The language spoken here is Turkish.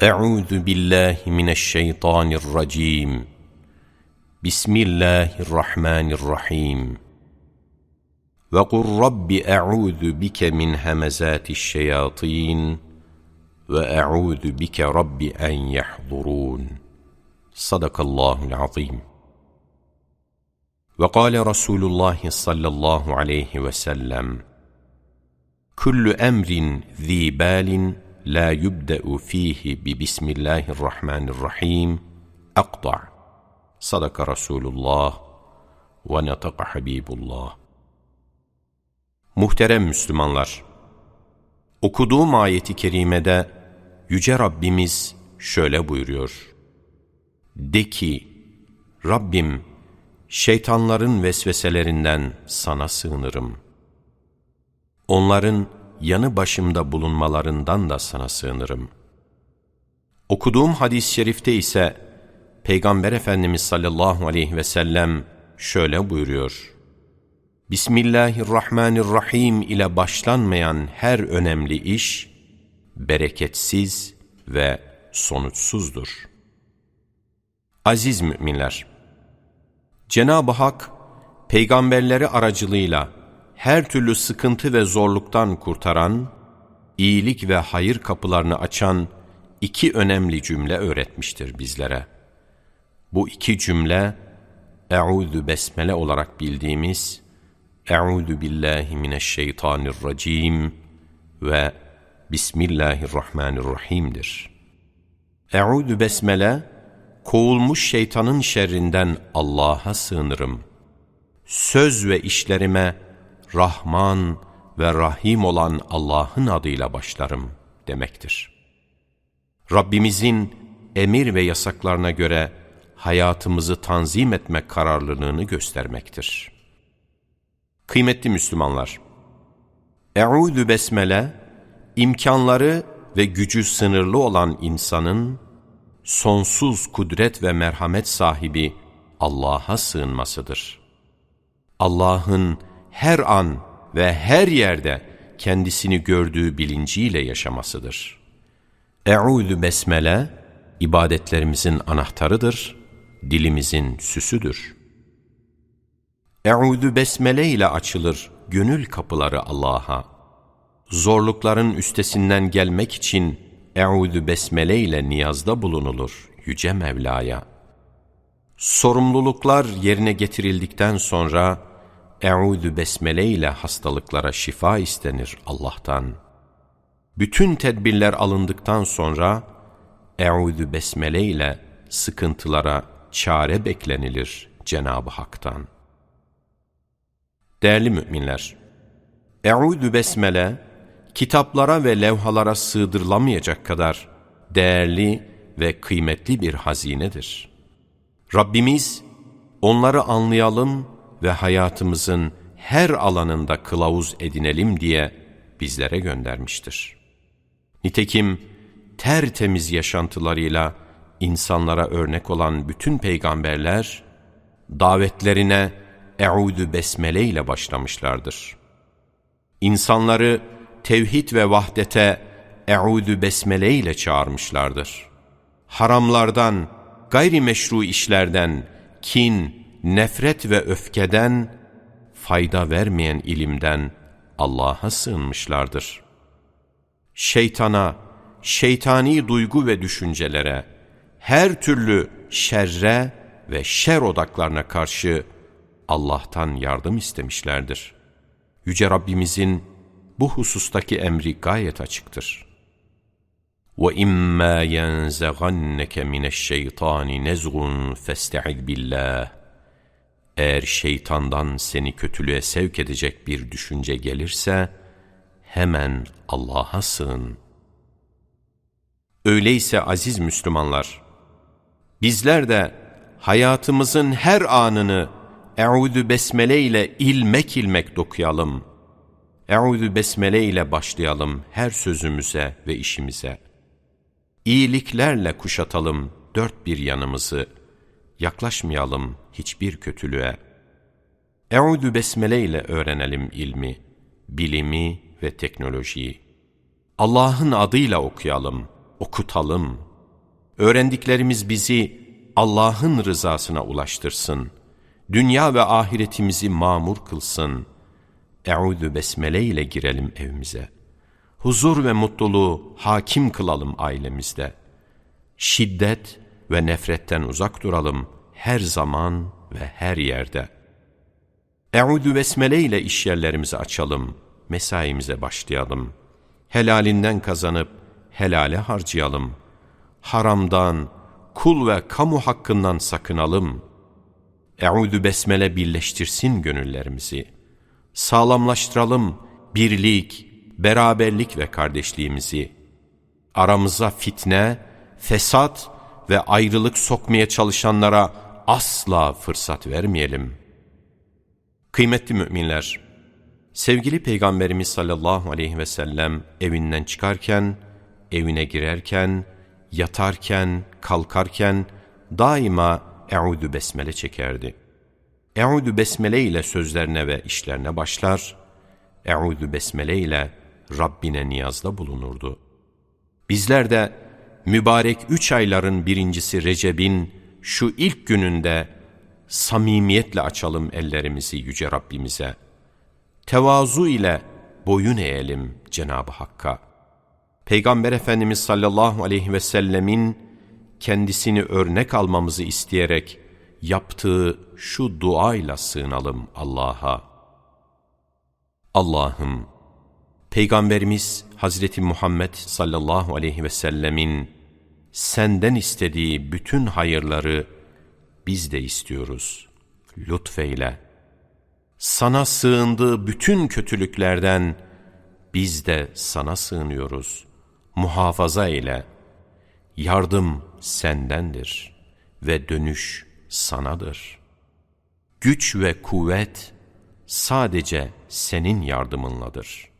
Euzu billahi mineşşeytanirracim. Bismillahirrahmanirrahim. Ve kur rabbi euzu bike min hemezatiş şeyatin ve euzu bike rabbi en yahdurun. Sadakallahul azim. Ve kâle Resulullah sallallahu aleyhi ve sellem: Kullu emrin zî la yubde'u fihi bi bismillahirrahmanirrahim akta' sadaka Resulullah ve netaka Habibullah. Muhterem Müslümanlar! Okuduğum ayeti kerimede Yüce Rabbimiz şöyle buyuruyor. De ki, Rabbim, şeytanların vesveselerinden sana sığınırım. Onların yanı başımda bulunmalarından da sana sığınırım. Okuduğum hadis-i şerifte ise Peygamber Efendimiz sallallahu aleyhi ve sellem şöyle buyuruyor. Bismillahirrahmanirrahim ile başlanmayan her önemli iş, bereketsiz ve sonuçsuzdur. Aziz müminler, Cenab-ı Hak, peygamberleri aracılığıyla her türlü sıkıntı ve zorluktan kurtaran, iyilik ve hayır kapılarını açan iki önemli cümle öğretmiştir bizlere. Bu iki cümle, Eûzü Besmele olarak bildiğimiz Eûzü billahi mineşşeytanirracim ve Bismillahirrahmanirrahim'dir. Eûzü Besmele, kovulmuş şeytanın şerrinden Allah'a sığınırım. Söz ve işlerime Rahman ve Rahim olan Allah'ın adıyla başlarım demektir. Rabbimizin emir ve yasaklarına göre hayatımızı tanzim etmek kararlılığını göstermektir. Kıymetli Müslümanlar, Eûzü Besmele, imkanları ve gücü sınırlı olan insanın, sonsuz kudret ve merhamet sahibi Allah'a sığınmasıdır. Allah'ın her an ve her yerde kendisini gördüğü bilinciyle yaşamasıdır. Eûzü Besmele, ibadetlerimizin anahtarıdır, dilimizin süsüdür. Eûzü Besmele ile açılır gönül kapıları Allah'a. Zorlukların üstesinden gelmek için Eûzü Besmele ile niyazda bulunulur Yüce Mevla'ya. Sorumluluklar yerine getirildikten sonra Eûzü Besmele ile hastalıklara şifa istenir Allah'tan. Bütün tedbirler alındıktan sonra Eûzü Besmele ile sıkıntılara çare beklenilir Cenab-ı Hak'tan. Değerli müminler, Eûzü Besmele, kitaplara ve levhalara sığdırılamayacak kadar değerli ve kıymetli bir hazinedir. Rabbimiz, onları anlayalım ve hayatımızın her alanında kılavuz edinelim diye bizlere göndermiştir. Nitekim tertemiz yaşantılarıyla insanlara örnek olan bütün peygamberler, davetlerine Eûzü Besmele ile başlamışlardır. İnsanları tevhid ve vahdete Eûzü Besmele ile çağırmışlardır. Haramlardan, gayrimeşru işlerden, kin, nefret ve öfkeden, fayda vermeyen ilimden Allah'a sığınmışlardır. Şeytana, şeytani duygu ve düşüncelere, her türlü şerre ve şer odaklarına karşı Allah'tan yardım istemişlerdir. Yüce Rabbimizin bu husustaki emri gayet açıktır. وَإِمَّا يَنْزَغَنَّكَ مِنَ الشَّيْطَانِ نَزْغٌ فَاسْتَعِذْ بِاللّٰهِ eğer şeytandan seni kötülüğe sevk edecek bir düşünce gelirse, hemen Allah'a sığın. Öyleyse aziz Müslümanlar, bizler de hayatımızın her anını Eûzü Besmele ile ilmek ilmek dokuyalım. Eûzü Besmele ile başlayalım her sözümüze ve işimize. İyiliklerle kuşatalım dört bir yanımızı. Yaklaşmayalım hiçbir kötülüğe. Eûzü Besmele ile öğrenelim ilmi, bilimi ve teknolojiyi. Allah'ın adıyla okuyalım, okutalım. Öğrendiklerimiz bizi Allah'ın rızasına ulaştırsın. Dünya ve ahiretimizi mamur kılsın. Eûzü besmele ile girelim evimize. Huzur ve mutluluğu hakim kılalım ailemizde. Şiddet ve nefretten uzak duralım her zaman ve her yerde. Eûzü besmele ile işyerlerimizi açalım, mesaimize başlayalım. Helalinden kazanıp helale harcayalım. Haramdan, kul ve kamu hakkından sakınalım. Eûzü besmele birleştirsin gönüllerimizi. Sağlamlaştıralım birlik, beraberlik ve kardeşliğimizi. Aramıza fitne, fesat ve ayrılık sokmaya çalışanlara asla fırsat vermeyelim. Kıymetli müminler, sevgili Peygamberimiz sallallahu aleyhi ve sellem evinden çıkarken, evine girerken, yatarken, kalkarken daima Eûzü Besmele çekerdi. Eûzü Besmele ile sözlerine ve işlerine başlar, Eûzü Besmele ile Rabbine niyazda bulunurdu. Bizler de mübarek üç ayların birincisi Recep'in şu ilk gününde samimiyetle açalım ellerimizi Yüce Rabbimize. Tevazu ile boyun eğelim Cenab-ı Hakk'a. Peygamber Efendimiz sallallahu aleyhi ve sellemin kendisini örnek almamızı isteyerek yaptığı şu duayla sığınalım Allah'a. Allah'ım, Peygamberimiz Hazreti Muhammed sallallahu aleyhi ve sellemin senden istediği bütün hayırları biz de istiyoruz. Lütfeyle. Sana sığındığı bütün kötülüklerden biz de sana sığınıyoruz. Muhafaza ile. Yardım sendendir ve dönüş sanadır. Güç ve kuvvet sadece senin yardımınladır.''